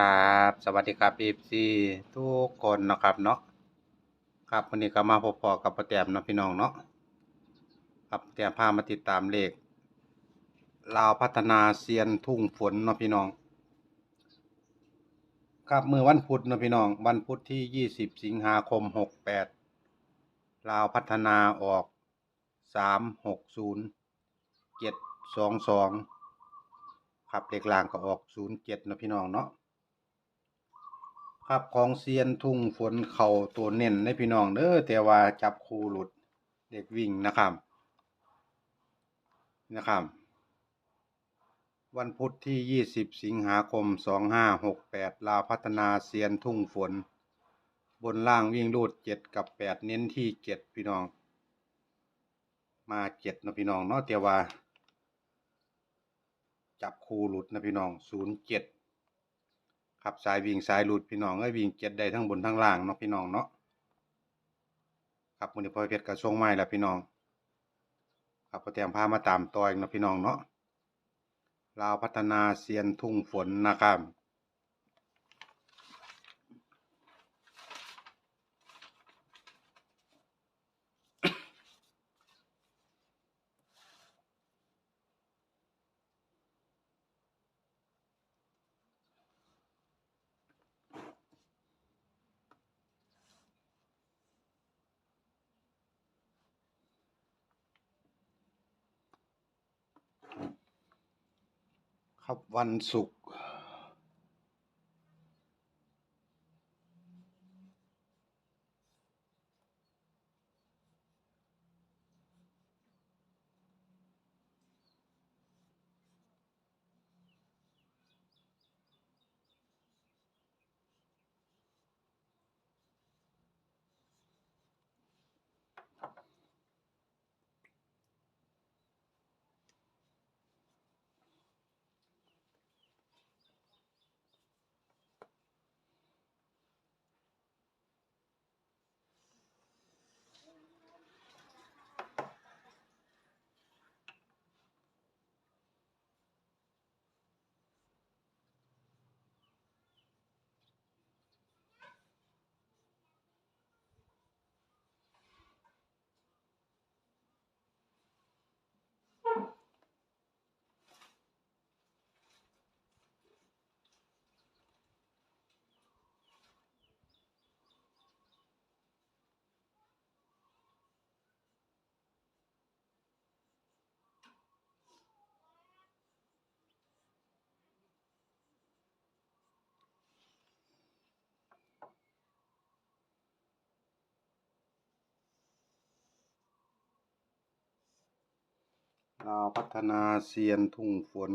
ครับ สวัสดีครับ FC ทุกคนนะครับเนาะครับวันนี้ก็มาพบพอกับป้าแตมเนาะพี่น้องเนาะครับแตมพามาติดตามเลขลาวพัฒนาเซียนทุ่งฝนเนาะพี่น้อง ครับเมื่อวันพุธเนาะพี่น้อง วันพุธที่20สิบสิงหาคม68ลาวพัฒนาออก360 722ครับเลขล่างก็ออก07เจ็ดนะพี่น้องเนาะ ครับของเซียนทุ่งฝนเข่าตัวเน้นในพี่น้องเด้อแต่ว่าจับคูหลุดเด็กวิ่งนะครับนะครับ วันพุธที่ 20 สิงหาคม 2568 ลาพัฒนาเซียนทุ่งฝน บนล่างวิ่งรูด 7 กับ 8 เน้นที่ 7 พี่น้อง มา7นะพี่น้องเนาะแต่ว่า จับคูหลุดนะพี่น้อง 07 ครับสายวิ่งสายหลุดพี่น้องเอ้ยวิ่งเจ็ดได้ทั้งบนทั้งล่างเนาะพี่น้องเนาะครับมือนี้พ่อเพชรก็ส่งไม้แล้วพี่น้อง ครับก็เตรียมพามาตามต่ออีกเนาะพี่น้องเนาะลาวพัฒนาเซียนทุ่งฝนนะครับ ครับวันศุกร์ ลาวพัฒนาเซียนทุ่งฝน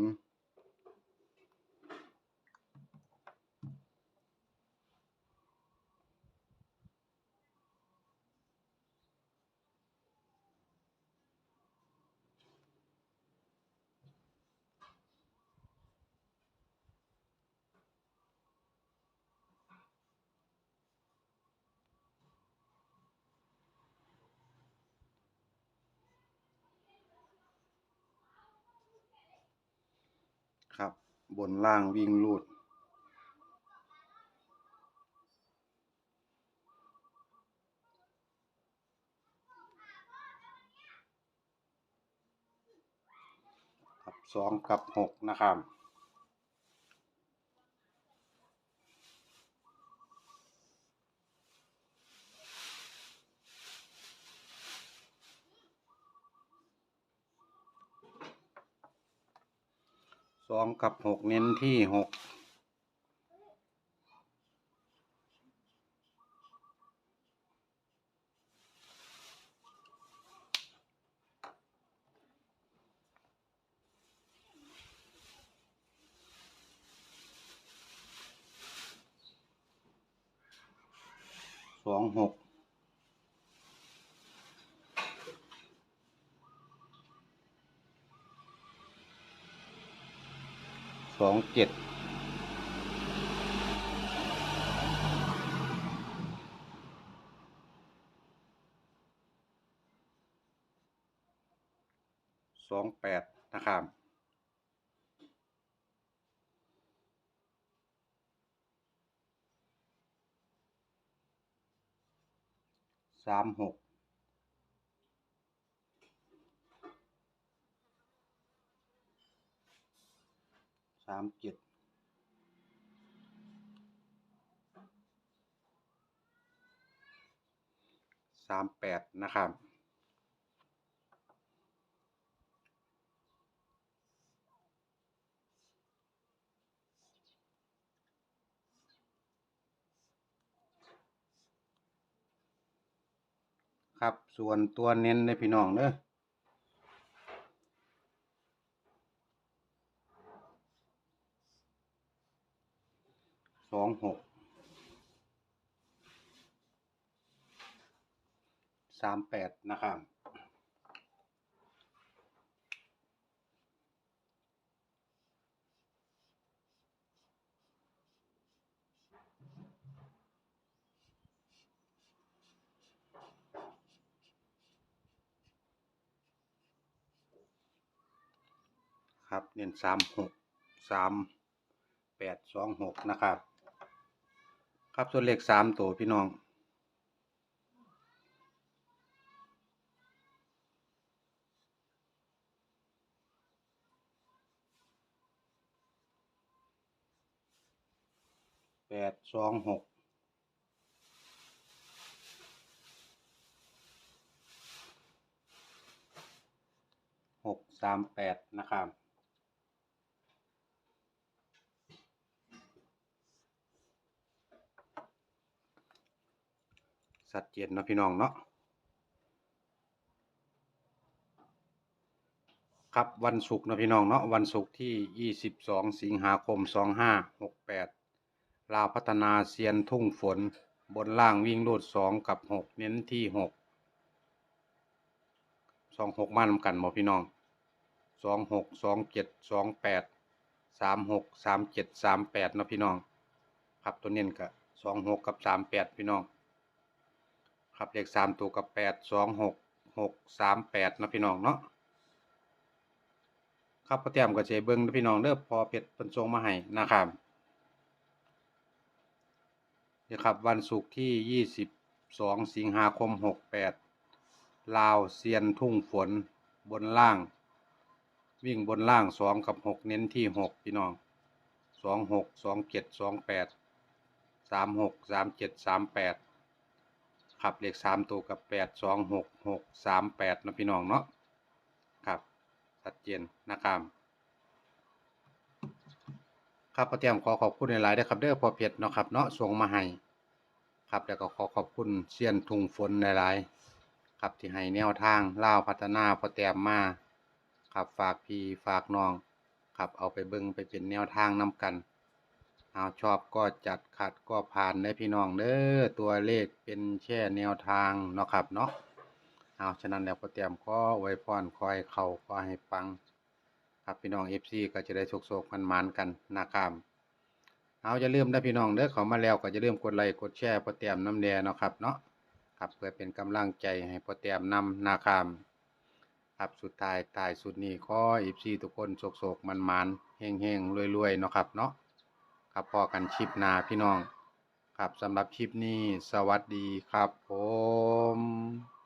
ครั บนล่างวิ่งลูดครับสองกับหกนะครับ สองกับหกเน้นที่หกสองหก สองเจ็ดสองแปดนะครับสามหก สามเจ็ดสามแปดนะครับครับ ส่วนตัวเน้นในพี่น้องเด้อสองหก สามแปดนะครับครับเน้นสามหกสามแปดสองหกนะครับ ครับส่วนเลขสามตัวพี่น้อง แปดสองหกหกสามแปดนะครับสัดเจนเนาะพี่น้องเนาะครับวันศุกร์นะพี่น้องเนาะวันศุกร์ที่ 22 สิงหาคม 2568 ลาพัฒนาเซียนทุ่งฝนบนล่างวิ่งโลด2กับ6เน้นที่6 2 6มานำกันบ่พี่น้อง2 6 2 7 2 8 3 6 3 7 3 8เนามแปดนะพี่น้องครับตัวเน้นก็2 6กับ3 8พี่น้องครับเลขสามตัวกับแปดสองหกหกสามแปดนะพี่น้องเนาะครับพอเตรียมก็จเบิ้งนะพี่น้องเด้อพอเพชรเพิ่นส่งมาให้นะครับ นี่ครับวันศุกร์ที่ยี่สิบสองสิงหาคมหกแปดลาวเซียนทุ่งฝนบนล่าง วิ่งบนล่างสองกับหกเน้นที่หกพี่น้องสองหกสองเจ็ดสองแปดสามหกสามเจ็ดสามแปดขับเลขสามตัวกับแปดสองหกหกสามแปดนะพี่น้องเนาะครับชัดเจนนะครับ ครับพอเตรียมขอขอบคุณในไลน์ด้วยครับเด้อพอเพชรเนาะครับเนาะส่งมาให้ครับแล้วก็ขอขอบคุณเซียนทุงฝนในไลน์ครับที่ให้แนวทางเล่าวพัฒนาพอเตรียมมาครับฝากพี่ฝากน้องครับเอาไปเบิ่งไปเป็นแนวทางนํกันเอาชอบก็จัดขัดก็ผ่านได้พี่น้องเด้อตัวเลขเป็นแค่แนวทางเนาะครับเนาะเอาฉะนั้นแล้วก็เตรียมขอไว้พรคอยเข่าขอให้ปัง ครับพี่น้อง FC ก็จะได้โชคๆมันมันกันนะครับเอาอย่าลืมนะพี่น้องเด้อเขามาแล้วก็จะลืมกดไลค์กดแชร์พอเตรียมน้ำแดงเนาะครับเนาะครับเพื่อเป็นกำลังใจให้พอเตรียมนำนะครับครับสุดท้ายตายสุดนี้ขอ FC ทุกคนโชคๆมันมันๆเฮงๆรวยเนาะครับเนาะครับพอกันชิปนาพี่น้อง ครับสำหรับคลิปนี้สวัสดีครับผม